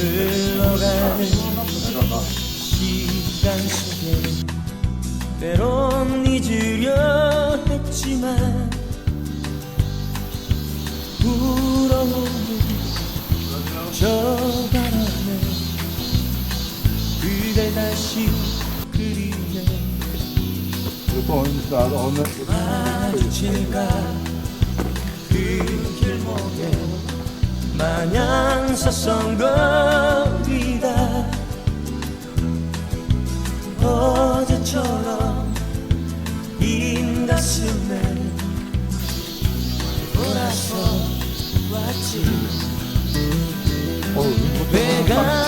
흘러가는 시간 속에 때론 잊으려 했지만 불어오는 저 바람에 그대 다시 그리네 마주칠까 그 길목에 마냥 서성거리다. 어제처럼 빈 가슴에 돌아서 왔지. 배가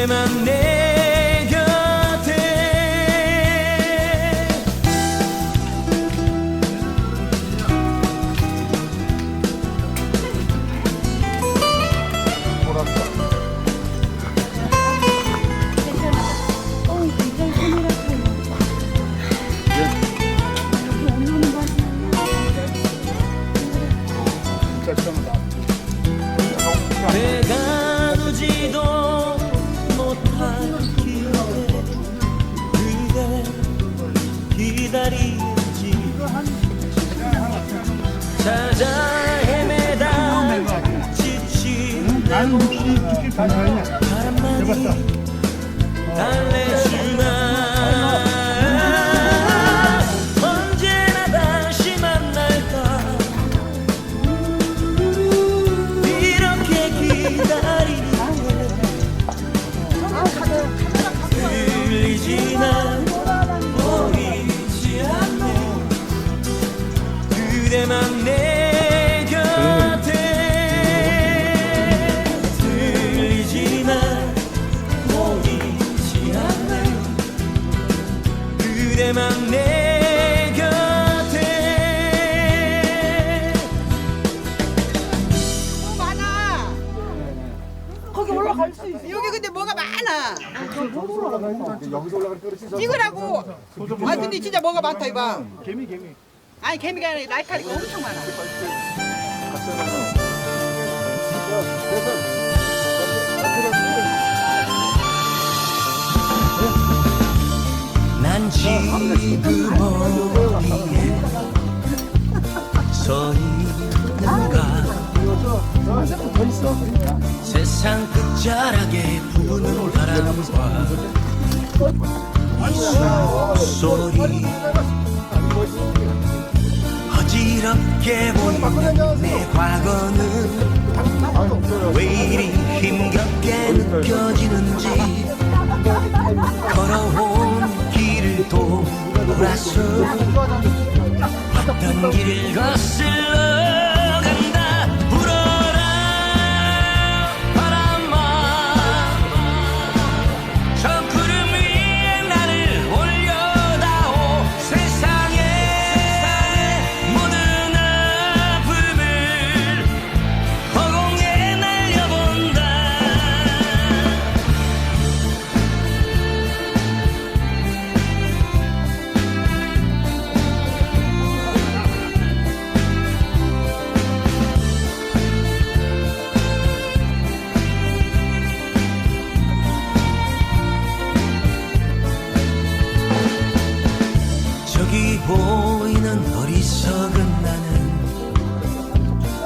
그대만 내 지친 내 몸을 바람만이 달래주나 언제나 다시 만날까 이렇게 기다리는데 들리지나 보이지 않는 그대만 내 그대만 내 곁에 많아. 거기 올라갈 수 있어. 여기 근데 뭐가 많아. 여기서. 이거라고. 아 근데 진짜 뭐가 많다 이봐. 개미 개미. 아니 개미가 아니라 날카리가 엄청 많아. 세상 끝자락에 부는 바람과 이 소리. 어지럽게 보이는 내 과거는 왜 이리 힘겹게 느껴지는지. 걸어온 길을 돌아서 어떤 길을 거슬러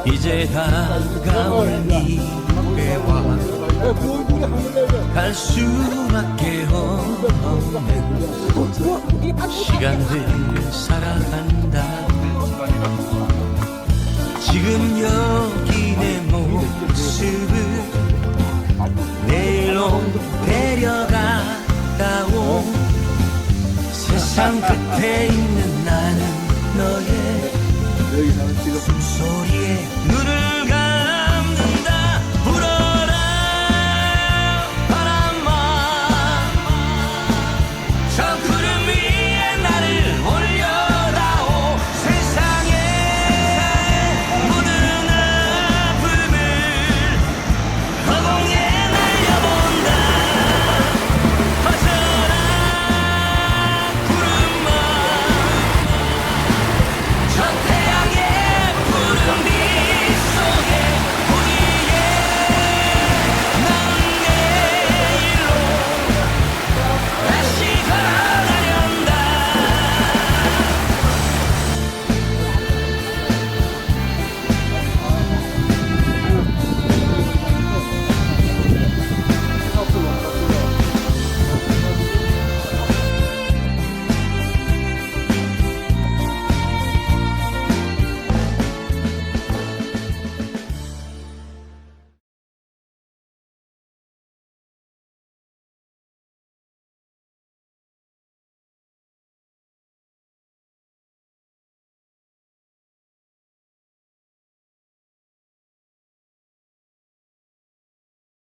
이제 다가오니 꽤와 갈 수밖에 없는 시간들 살아간다. 지금 여기 내 모습을 내일로 데려갔다오. 세상 끝에 lo sonríe.